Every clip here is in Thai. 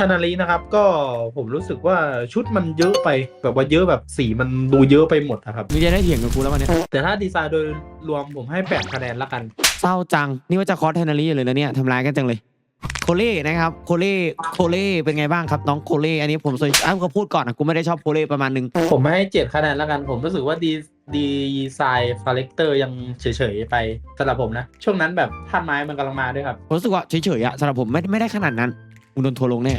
ทานารีนะครับ ก็ผมรู้สึกว่าชุดมันเยอะไปแบบว่าเยอะแบบสีมันดูเยอะไปหมดนะครับมึงจะได้เถียงกับกูแล้ววันเนี้ยแต่ถ้าดีไซน์โดยรวมผมให้แปดคะแนนละกัน เศร้าจัง นี่ว่าจะคอสเทนนารีอยู่เลยนะเนี่ยทำร้ายกันจังเลย โคเล่นะครับโคเล่โคเล่เป็นไงบ้างครับน้องโคเล่อันนี้ผมเคยอ้าวก็พูดก่อนนะกูไม่ได้ชอบโคเล่ประมาณนึงผมให้เจ็ดคะแนนละกัน ผมรู้สึกว่าดีดีไซน์คาแรคเตอร์ยังเฉยๆไปสำหรับผมนะ ช่วงนั้นแบบท่านไม้มันกำลังมาด้วยครับผมรู้สึกว่าเฉยๆอะสำหรับผมไม่ไม่ได้ขนาดนั้น มึงโดนทัวร์ลงแน่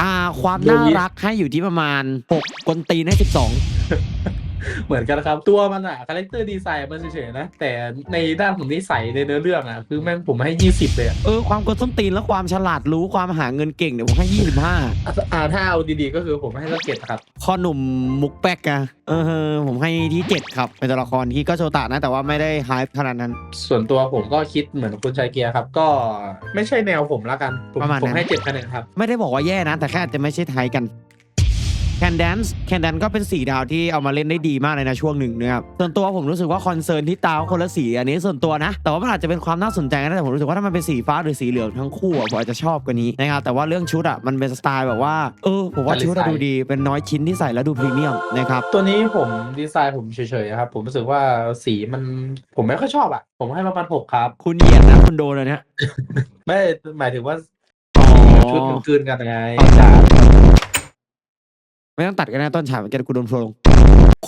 อ่า ความน่ารักให้อยู่ที่ประมาณ6กนตีนให้ 12 เหมือนกันนะครับ ตัวมันอะคาแรคเตอร์ดีไซน์มันเฉยๆนะ แต่ในด้านของนิสัยในเนื้อเรื่องอะคือแม่งผมให้ยี่สิบเลยอะเออความกดส้นตีนและความฉลาดรู้ความหาเงินเก่งเนี่ยผมให้25อ่าถ้าเอาดีๆก็คือผมให้สักเจ็ดครับพ่อหนุ่มมุกแป๊กอะเออผมให้ที่7ครับเป็นตัวละครที่ก็โชตะนะแต่ว่าไม่ได้ไฮป์ขนาดนั้น ส่วนตัวผมก็คิดเหมือนคุณชายเกียร์ครับ ก็ไม่ใช่แนวผมละกัน ผมประมาณนั้น ผมให้เจ็ดคะแนนครับ ไม่ได้บอกว่าแย่นะ แต่แค่อาจจะไม่ใช่ไทยกัน แคนแดนซ์แคนแดนก็เป็นสีดาวที่เอามาเล่นได้ดีมากเลยนะช่วงหนึ่งนะครับส่วนตัวผมรู้สึกว่าคอนเซิร์นที่ตาคนละสีอันนี้ส่วนตัวนะ แต่ว่ามันอาจจะเป็นความน่าสนใจนะแต่ผมรู้สึกว่าถ้ามันเป็นสีฟ้าหรือสีเหลืองทั้งคู่อะผมอาจจะชอบกว่านี้นะครับแต่ว่าเรื่องชุดอะมันเป็นสไตล์แบบว่าเออผมว่าชุดอะดูดีเป็นน้อยชิ้นที่ใส่แล้วดูพรีเมียมนะครับตัวนี้ผมดีไซน์ผมเฉยๆครับผมรู้สึกว่าสีมันผมไม่ค่อยชอบอะผมให้ประมาณหกครับ คุณเหยียดนะคุณโดนเลยเนี่ยไม่หมายถึงว่าอ๋อชุดมันกลืนกันไงเข้าใจจ้า ไม่ต้องตัดกันนะต้นฉากเหมือนกันกูโดนโพลง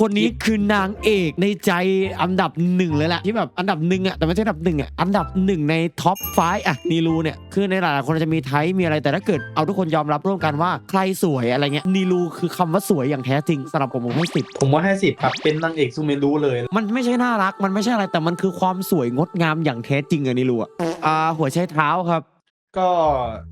คนนี้คือนางเอกในใจอันดับหนึ่งเลยแหละที่แบบอันดับหนึ่งอะแต่ไม่ใช่อันดับหนึ่งอะอันดับหนึ่งในท็อปไฟอะนีรูเนี่ยคือในหลายๆคนจะมีไทป์มีอะไรแต่ถ้าเกิดเอาทุกคนยอมรับร่วมกันว่าใครสวยอะไรเงี้ยนีรูคือคำว่าสวยอย่างแท้จริงสำหรับผมผมให้สิบผมว่าให้สิบครับเป็นนางเอกซูเมรุเลย มันไม่ใช่น่ารักมันไม่ใช่อะไรแต่มันคือความสวยงดงามอย่างแท้จริงอะนีรูอะอ่าหัวใช้เท้าครับ ก็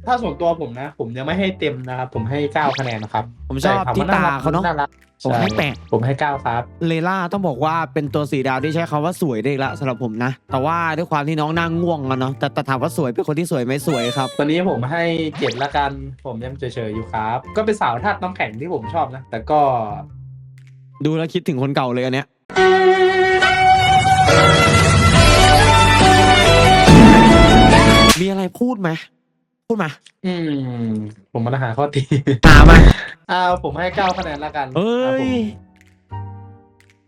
ถ้าส่วนตัวผมนะ ผมยังไม่ให้เต็มนะครับ ผมให้เก้าคะแนนนะครับผมชอบใคำที่ว่ตาเขาเนาะน่ารักผมให้ช่แปดผมให้เก้าครับ เลล่าต้องบอกว่าเป็นตัวสีดาวที่ใช้คำว่าสวยได้อีกละสำหรับผมนะ แต่ว่าด้วยความที่น้องนางง่วงอะเนาะแต่แต่ถามว่าสวยเป็นคนที่สวยไหมสวยครับ ตอนนี้ผมให้เจ็ดละกัน ผมยังเฉยๆอยู่ครับ ก็เป็นสาวธาตุน้ำแข็งที่ผมชอบนะ แต่ก็ ดูแล้วคิดถึงคนเก่าเลยอันเนี้ย อะไรพูดไหมพูดมาอืม ผมมาหาข้อตีหามาอ่าผมให้เก้าคะแนนละกันเอ้อ่าผยม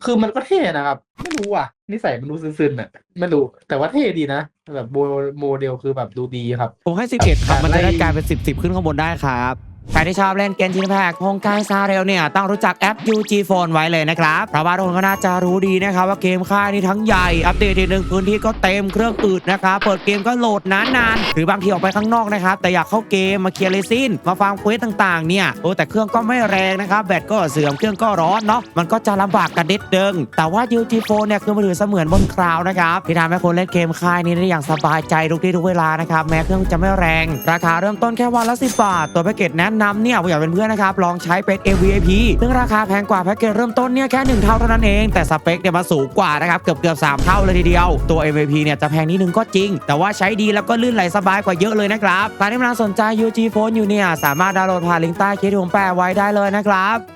คือมันก็เท่นะครับ ไม่รู้อะ นิสัยมันดูซึนๆอะไม่รู้ แต่ว่าเท่ดีนะ แบบโมโมเดลคือแบบดูดีครับ ผมให้สิบเอ็ดครับมันจะได้ไล่กลายเป็นสิบสิบขึ้นข้างบนได้ครับ ใครที่ชอบเล่นเกมทีมแพกโฮงกายซาเรลเนี่ยต้องรู้จักแอป UG Phone ไว้เลยนะครับเพราะว่าทุกคนก็น่าจะรู้ดีนะครับว่าเกมค่ายนี้ทั้งใหญ่ อัปเดตทีหนึ่งพื้นที่ก็เต็มเครื่องอืดนะครับเปิดเกมก็โหลดนานๆหรือบางทีออกไปข้างนอกนะครับแต่อยากเข้าเกมมาเคลียร์เลซินมาฟังเควสต่างๆเนี่ยโอ้แต่เครื่องก็ไม่แรงนะครับแบตก็เสื่อมเครื่องก็ร้อนเนาะมันก็จะลำบากกันนิดนึงแต่ว่า UG Phone เนี่ยคือมือถือเสมือนบนคลาวนะครับที่ทำให้คนเล่นเกมค่ายนี้ได้อย่างสบายใจทุกที่ทุกเวลานะครับแม้เครื่องจะไม่แรง ราคาเริ่มต้นแค่วันละ10บาทตัวแพ็กเกจแนะนำเนี่ยผมอยากเป็นเพื่อนนะครับลองใช้เป็น MVP ซึ่งราคาแพงกว่าแพ็กเกจเริ่มต้นเนี่ยแค่1เท่าเท่านั้นเองแต่สเปคเนี่ยมาสูงกว่านะครับเกือบเกือบสเท่าเลยทีเดียวตัว MVP เนี่ยจะแพงนิดนึงก็จริง แต่ว่าใช้ดีแล้วก็ลื่นไหลสบายกว่าเยอะเลยนะครับใครที่กำลังสนใจ UG Phone อยู่เนี่ยสามารถดาวน์โหลดผ่านลิงก์ใต้คลิปที่ผมแปะไว้ได้เลยนะครับ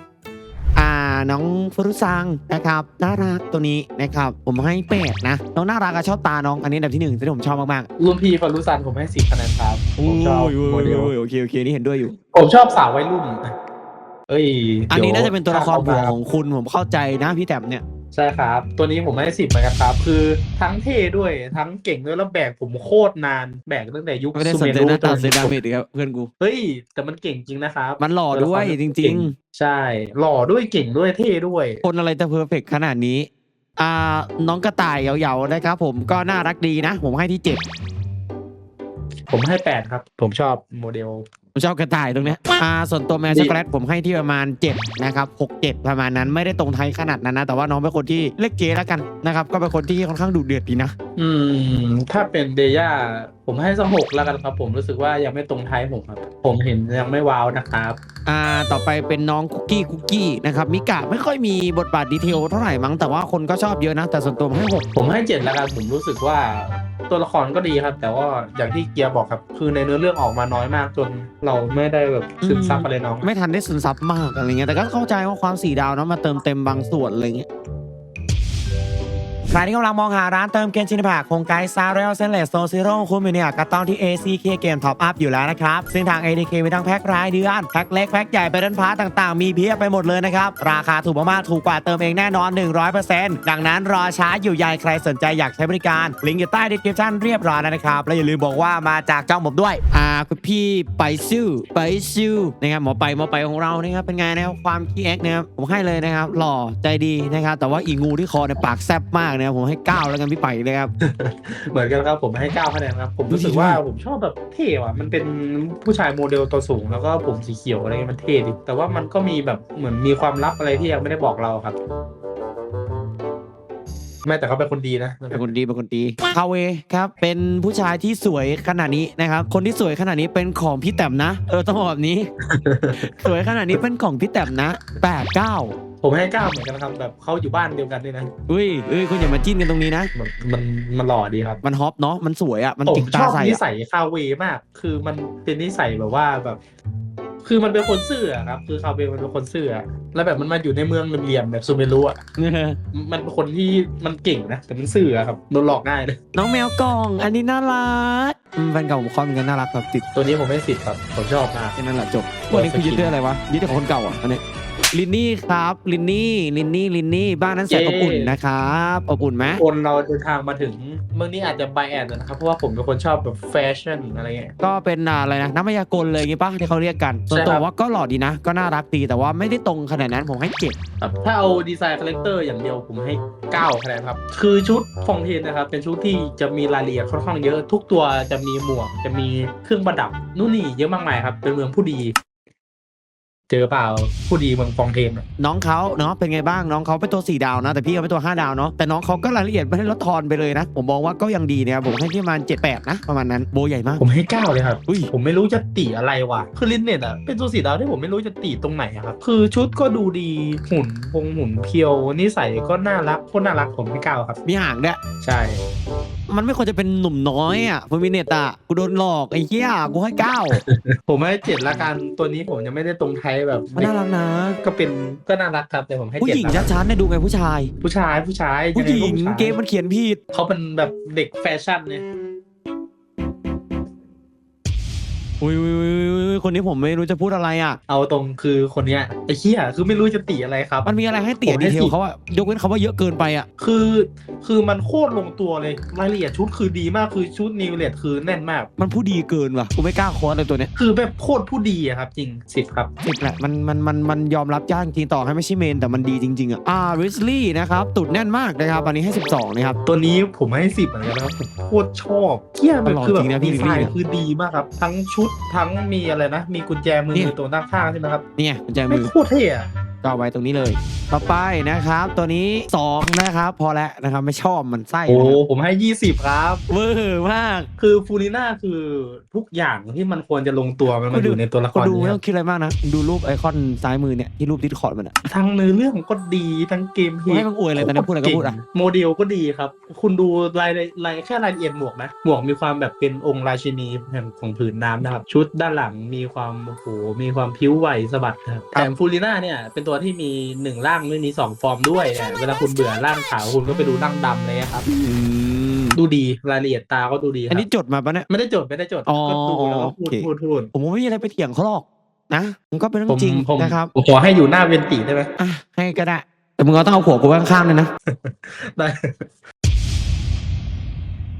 น้องฟรุซังนะครับน่ารักตัวนี้นะครับผมให้เป็ดนะน้องน่ารักอะชอบตาน้องอันนี้อันดับที่หนึ่งที่ผมชอบมากๆรุ่นพี่ฟารุซันผมให้สิบคะแนนครับผมชอบโมเดลโอเคโอเคนี่เห็นด้วยอยู่ ผมชอบสาววัยรุ่นเอ้ยอันนี้ดี๋ยวน่าจะเป็นตัวละครถ้าผัวเข้ามาของคุณผมเข้าใจนะพี่แต้มเนี่ย ใช่ครับ ตัวนี้ผมให้สิบเหมือนกันครับ คือทั้งเท่ด้วยทั้งเก่งด้วยแล้วแบกผมโคตรนาน แบกตั้งแต่ยุคไม่ได้ซูสนเมใจรุหน้าตาจเซดาเมดครับเพื่อนกู เฮ้ย แต่มันเก่งจริงนะครับ มันหล่อด้วยจริงใช่ หล่อด้วยเก่งด้วยเท่ด้วยๆคนอะไรจะเพอร์เฟกขนาดนี้อ่าน้องกระต่ายเหยาๆนะครับผมก็น่ารักดีนะ ผมให้ที่เจ็ดผมให้แปดครับ ผมชอบโมเดล ผมชอบกระต่ายตรงเนี้ยอ่าส่วนตัวแมวช็อกโกแลตผมให้ที่ประมาณ7นะครับ6 7 ประมาณนั้นไม่ได้ตรงไทยขนาดนั้นนะ แต่ว่าน้องเป็นคนที่เล็กเก๋แล้วกันนะครับ ก็เป็นคนที่ค่อนข้างดุเดือดดีนะ อืม ถ้าเป็นเดย่าผมให้สักหกแล้วกันครับ ผมรู้สึกว่ายังไม่ตรงไทยผมครับ ผมเห็นยังไม่ว้าวนะครับอ่าต่อไปเป็นน้องคุกกี้คุกกี้นะครับมิกะไม่ค่อยมีบทบาทดีเทลเท่าไหร่มั้งแต่ว่าคนก็ชอบเยอะนะ แต่ส่วนตัวผมให้หกผมให้เจ็ดแล้วกันผมรู้สึกว่าตัวละครก็ดีครับ แต่ว่าอย่างที่เกียร์บอกครับ คือในเนื้อเรื่องออกมาน้อยมากจนเราไม่ได้แบบซึมซับอะไรน้อง ไม่ทันได้ซึมซับมากอะไรเงี้ยแต่ก็เข้าใจว่าความสี่ดาวเนาะมาเติมเต็มบางส่วนอะไรเงี้ย ใครที่กำลังมองหาร้านเติมเกมชินแพคโครงการซาเรลเซนเลสโซซิโร่คุณอยู่เนี่ยก็ต้องที่ ACK เกมท็อปอัพอยู่แล้วนะครับ ซึ่งทาง ADK มีทั้งแพ็ครายเดือน แพ็คเล็ก แพ็คใหญ่ไปเดินพาร์ตต่างๆ มีเพียบไปหมดเลยนะครับ ราคาถูกมากๆ ถูกกว่าเติมเองแน่นอน 100%ดังนั้นรอช้าอยู่ใหญ่ใครสนใจอยากใช้บริการ ลิงก์อยู่ใต้ดีสคริปชั่นเรียบร้อยแล้วนะครับและอย่าลืมบอกว่ามาจากจ้องผมด้วยอ่าคุณพี่ไปซิ่วไปซิ่วนะครับหมอไปหมอไปของเรานะครับเป็นไงนะครับความขี้แอคนะครับผมให้เลยนะครับหล่อใจดีนะครับแต่ว่าอีงูที่คอเนี่ยปากแซบมากนะครับผมให้เก้าแล้วกันพี่ไปเลยครับ เหมือนกันครับผมให้เก้าคะแนนครับ ผมรู้สึกว่าผมชอบแบบเท่ว่ะมันเป็นผู้ชายโมเดลตัวสูง แล้วก็ผมสีเขียวอะไรเงี้ยมันเท่ดิแต่ว่ามันก็มีแบบเหมือนมีความลับอะไรที่ยังไม่ได้บอกเราครับแม้แต่เขาเป็นคนดีนะ เป็นคนดี เป็นคนดีคาเวครับ เป็นผู้ชายที่สวยขนาดนี้นะครับ คนที่สวยขนาดนี้เป็นของพี่แต้มนะ เออต้องบอกแบบนี้ สวยขนาดนี้เป็นของพี่แต้มนะแปดเก้า ผมให้เก้าเหมือนกันครับแบบเขาอยู่บ้านเดียวกันด้วยนะอุ้ยเอ้ยคุณอย่ามาจิ้นกันตรงนี้นะ มันมันมันหล่อดีครับมันฮอปเนาะมันสวยอะมันผมจิกชตาอบใส่นิอะสัยคาเวมาก คือมันเป็นนิสัยแบบว่าแบบ คือมันเป็นคนซื่ออะครับ คือคาเวมันเป็นคนซื่ออะแล้วแบบมันมาอยู่ในเมืองเหลี่ยมๆแบบซูเมรุอะมันเป็นคนที่มันเก่งนะแต่มันซื่ออะครับโดนหลอกง่ายเลยน้องแมวกล่อง อันนี้น่ารักอืมแฟนเก่าผมคอนเหมือนกันน่ารักแบบติดตัวนี้ผมให้สิบครับผมชอบมาก แค่นั้นแหละจบวันนี้คือยึดด้วยอะไรวะยึดด้วยของคนเก่าอะอันนี้ ลินนี่ครับ ลินนี่ลินนี่ลินนี่บ้านนั้นแสนอบอุ่นนะครับอบอุ่นไหมคนเราเดินทางมาถึงเมืองนี้อาจจะไบแอนนะครับ เพราะว่าผมเป็นคนชอบแบบแฟชั่นอะไรเงี้ย ก็เป็นอ่าอะไรนะน้ำมายากลเลยอย่างงี้ปะที่เขาเรียกกันส่วนใช่ตัควรับว่าก็หล่อดีนะ ก็น่ารักดีแต่ว่าไม่ได้ตรงขนาดนั้นผมให้เจ็ดครับถ้าเอาดีไซน์คาแรคเตอร์อย่างเดียวผมให้เก้าคะแนนครับ คือชุดฟองเทนนะครับ เป็นชุดที่จะมีรายละเอียดค่อนข้างเยอะ ทุกตัวจะมีหมวก จะมีเครื่องประดับนู่นนี่เยอะมากมายครับ เป็นเมืองผู้ดี เจอเปล่าผู้ดีเมืองฟองเทนอะน้องเขาเนาะเป็นไงบ้างน้องเขาเป็นตัวสี่ดาวนะ แต่พี่เขาเป็นตัวห้าดาวเนาะแต่น้องเขาก็รายละเอียดไม่ได้ลดทอนไปเลยนะ ผมมองว่าก็ยังดีนะครับผมให้ที่ประมาณเจ็ดแปดนะประมาณนั้นโบใหญ่มาก ผมให้เก้าเลยครับ อุ้ย ผมไม่รู้จะติอะไรว่ะ คือลินเน็ตอะ เป็นตัวสีดาวที่ผมไม่รู้จะติตรงไหนอะครับ คือชุดก็ดูดีหุ่นพงหุ่นเพียว นิสัยก็น่ารักโคตรน่ารักผมให้เก้าครับ มีห่างด้วยใช่ มันไม่ควรจะเป็นหนุ่มน้อยอะฟูมิเนตอะกูโดนหลอกไอ้เหี้ยกูให้เก้า ผมให้เจ็ดละกันตัวนี้ผมยังไม่ได้ตรงไทยแบบมันน่ารักนะ ก็เป็นก็น่ารักครับแต่ผมให้ผู้เจ็ดหญิงละกันชัดๆเนี่ยดูไงผู้ชาย ผู้ชายผู้ชายผู้หญิยังงไก็ผู้ชายเกมมันเขียนผิดเขาเป็นแบบเด็กแฟชั่นเนี่ย อุ้ยอุ้ยอุ้ยอุ้ยคนนี้ผมไม่รู้จะพูดอะไรอะ เอาตรงคือคนเนี้ยไอ้เหี้ยคือไม่รู้จะติอะไรครับ มันมีอะไรให้เตี่ยผมดีให้เทสิลบเขาอะยกเว้นคำว่าเยอะเกินไปอะคือคือมันโคตรลงตัวเลยรายละเอียดชุดคือดีมากคือชุดนิวเลตคือแน่นมาก มันผู้ดีเกินว่ะกูไม่กล้าคอร์สเลยตัวเนี้ยคือแบบโคตรผู้ดีอะครับ จริงสิบครับสิบแหละมันมันมันมันยอมรับยากจริงต่อให้ไม่ใช่เมนแต่มันดีจริง ๆอะอ่าริสลี่นะครับตุดแน่นมากนะครับอันนี้ให้ 12นะครับ ตัวนี้ผมให้สิบเหมือนกันนะครับผมโคตรชอบเที่ยมันอร่อยคือแบจริงนะบพี่ดีไซลิลลี่น์เนี่ยคือดีมากครับ ทั้งชุดทั้งมีอะไรนะ มีกุญแจมือเนี่ยตัวด้านข้างใช่ไหมครับนี่ไงกุญแจไม่มือ โคตรเท่อะ ก็เอาไว้ตรงนี้เลย ต่อไปนะครับ ตัวนี้2นะครับพอแล้วนะครับไม่ชอบมันไส้โอ้นะครับผมให้ยี่สิบครับ เวอร์มาก คือฟูริน่าคือทุกอย่างที่มันควรจะลงตัวมันมาอยู่ในตัวละคก็รดูไม่นี้คต้รัอบงคิดอะไรมากนะ ดูรูปไอคอนซ้ายมือเนี่ยที่รูปดิสคอร์ดมันอะทั้งเนื้อเรื่องก็ดีทั้งเกมเพลกูให้ย์มันอวยเลยตอนนี้พูดอะไรก็พูดอะ โมเดลก็ดีครับ คุณดูรายรายแค่รายละเอียดหมวกนะหมวกมีความแบบเป็นองค์ราชินีแห่งของผืนน้ำนะครับ ชุดด้านหลังมีความโอ้โหมีความพิ้วไหวสะบัดนะครับแต่ฟูริน่าเนี่ยเป็นตัวที่มีหนึ่งร่างไม่มีสองฟอร์มด้วยเนี่ยเวลาคุณเบื่อร่างขาวคุณก็ไปดูร่างดำเลยครับ อืมดูดีรายละเอียดตาก็ดูดีคอัรันบนี้จดมาปะเนี่ย ไม่ได้จดไม่ได้จดอ๋อก็ดูแล้วก็พูดโอเค พูดพูดผมว่าไม่มีอะไรไปเถียงเขาหรอกนะมันก็เป็นเรื่อผมงจริงผมนะครับผมขอให้อยู่หน้าเวนติได้ไหมอะให้ก็ได้แต่มึงก็ต้องเอาหัวกูไว้ข้างๆเลยนะ ได้